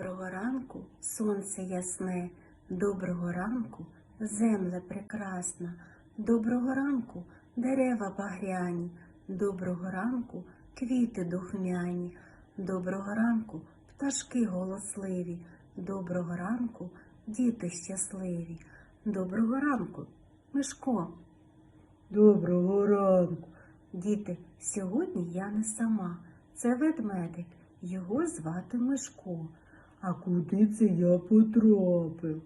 Доброго ранку, сонце ясне, доброго ранку, земле прекрасна, доброго ранку, дерева багряні, доброго ранку, квіти духмяні, доброго ранку, пташки голосливі, доброго ранку, діти щасливі, доброго ранку, Мишко. Доброго ранку. Діти, сьогодні я не сама. Це ведмедик. Його звати Мишко. А куди це я потрапив?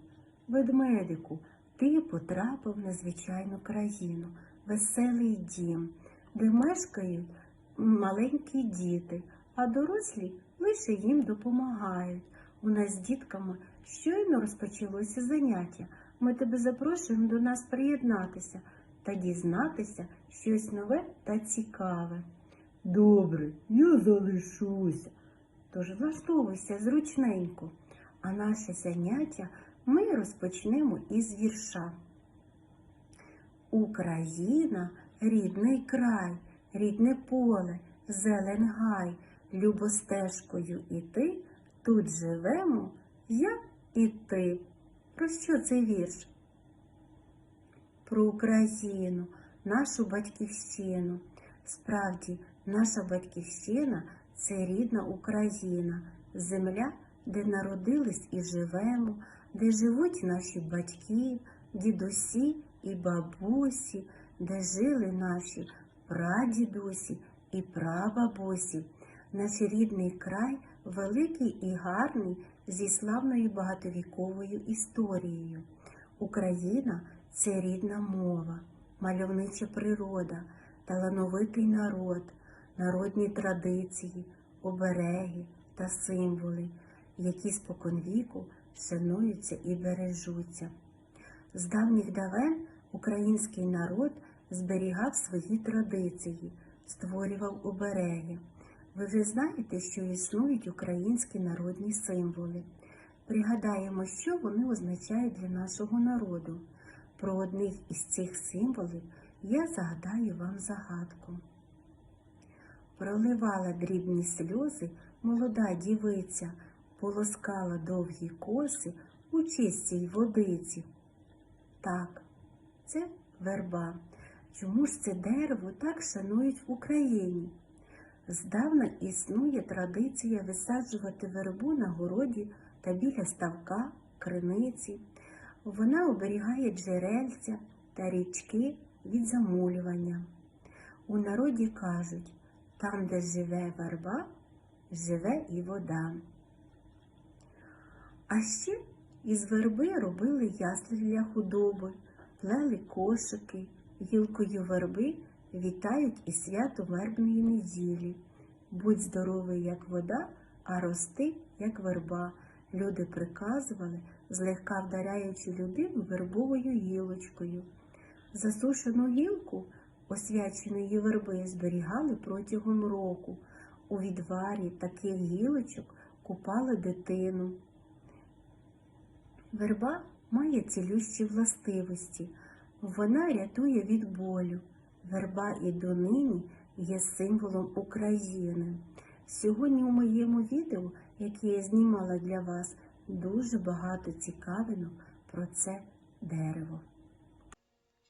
Ведмедику, ти потрапив в незвичайну країну, веселий дім, де мешкають маленькі діти, а дорослі лише їм допомагають. У нас з дітками щойно розпочалося заняття. Ми тебе запрошуємо до нас приєднатися та дізнатися щось нове та цікаве. Добре, я залишуся. Тож влаштовуйся зручненько, а наше заняття ми розпочнемо із вірша. Україна рідний край, рідне поле, зелен гай, любостежкою іти, тут живемо я і ти. Про що цей вірш? Про Україну, нашу батьківщину. Справді, наша батьківщина це рідна Україна, земля, де народились і живемо, де живуть наші батьки, дідусі і бабусі, де жили наші прадідусі і прабабусі. Наш рідний край великий і гарний зі славною багатовіковою історією. Україна це рідна мова, мальовнича природа, талановитий народ, народні традиції, обереги та символи, які споконвіку шануються і бережуться. З давніх давен український народ зберігав свої традиції, створював обереги. Ви вже знаєте, що існують українські народні символи. Пригадаємо, що вони означають для нашого народу. Про одних із цих символів я загадаю вам загадку. Проливала дрібні сльози молода дівиця, полоскала довгі коси у чистій водиці. Так, це верба. Чому ж це дерево так шанують в Україні? Здавна існує традиція висаджувати вербу на городі та біля ставка, криниці. Вона оберігає джерельця та річки від замулювання. У народі кажуть, там, де живе верба, живе і вода. А ще із верби робили ясли для худоби, плели кошики, гілкою верби вітають і свято вербної неділі. Будь здоровий, як вода, а рости, як верба. Люди приказували, злегка вдаряючи людину вербовою гілочкою. Засушену гілку освяченої верби зберігали протягом року. У відварі таких гілочок купали дитину. Верба має цілющі властивості. Вона рятує від болю. Верба і донині є символом України. Сьогодні у моєму відео, яке я знімала для вас, дуже багато цікавинок про це дерево.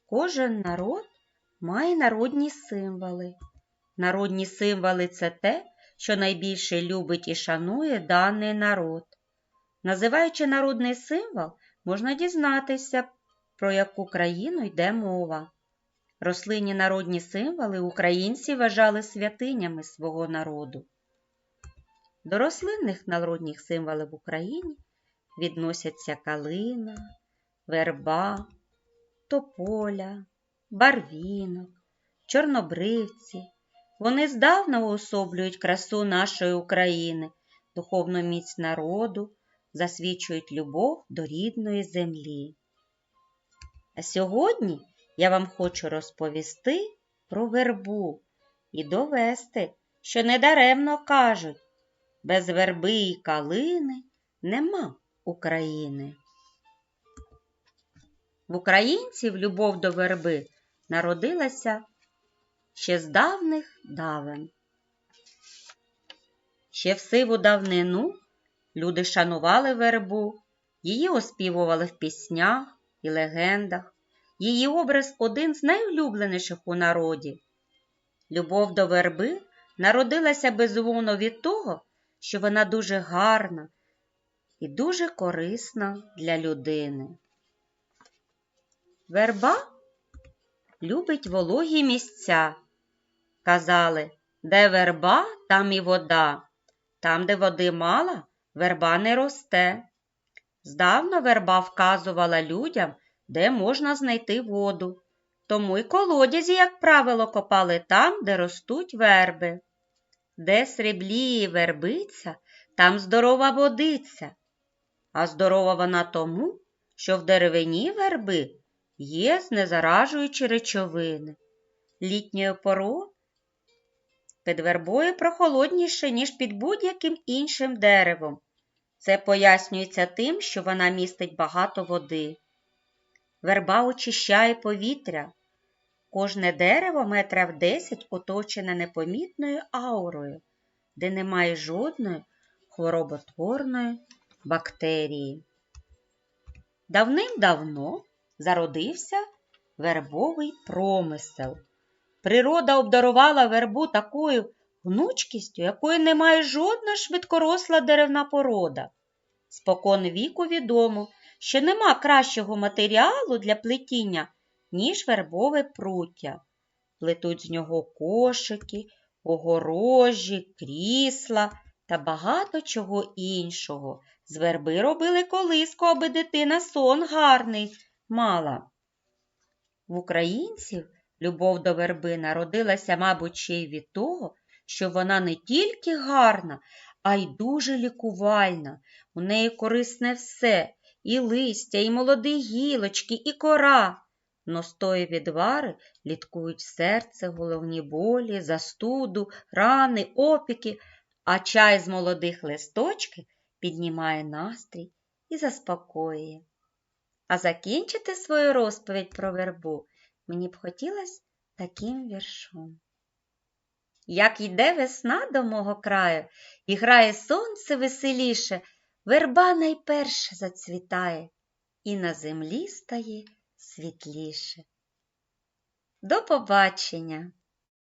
Кожен народ має народні символи. Народні символи це те, що найбільше любить і шанує даний народ. Називаючи народний символ, можна дізнатися, про яку країну йде мова. Рослинні народні символи українці вважали святинями свого народу. До рослинних народних символів в Україні відносяться калина, верба, тополя, барвінок, чорнобривці. Вони здавна уособлюють красу нашої України, духовну міць народу, засвідчують любов до рідної землі. А сьогодні я вам хочу розповісти про вербу і довести, що недаремно кажуть, без верби і калини нема України. В українців любов до верби народилася ще з давних давен. Ще в сиву давнину Люди шанували вербу, її оспівували в піснях і легендах. Її образ один з найулюбленіших у народі. Любов до верби народилася безумовно від того, що вона дуже гарна і дуже корисна для людини. Верба любить вологі місця. Казали, де верба, там і вода. Там, де води мало, верба не росте. Здавна верба вказувала людям, де можна знайти воду. Тому й колодязі, як правило, копали там, де ростуть верби. Де срібліє вербиця, там здорова водиця. А здорова вона тому, що в деревині верби є знезаражуючі речовини. Літньою порою під вербою прохолодніше, ніж під будь-яким іншим деревом. Це пояснюється тим, що вона містить багато води. Верба очищає повітря. Кожне дерево метра в десять оточене непомітною аурою, де немає жодної хвороботворної бактерії. Давним-давно зародився вербовий промисел. Природа обдарувала вербу такою гнучкістю, якої не має жодна швидкоросла деревна порода. Спокон віку відомо, що нема кращого матеріалу для плетіння, ніж вербове пруття. Плетуть з нього кошики, огорожі, крісла та багато чого іншого. З верби робили колиску, аби дитина сон гарний мала. В українців любов до верби народилася, мабуть, ще й від того, що вона не тільки гарна, а й дуже лікувальна. У неї корисне все і листя, і молоді гілочки, і кора. Ностої відвари літкують серце, головні болі, застуду, рани, опіки, а чай з молодих листочків піднімає настрій і заспокоює. А закінчити свою розповідь про вербу мені б хотілося таким віршом. Як йде весна до мого краю і грає сонце веселіше, верба найперше зацвітає і на землі стає світліше. До побачення!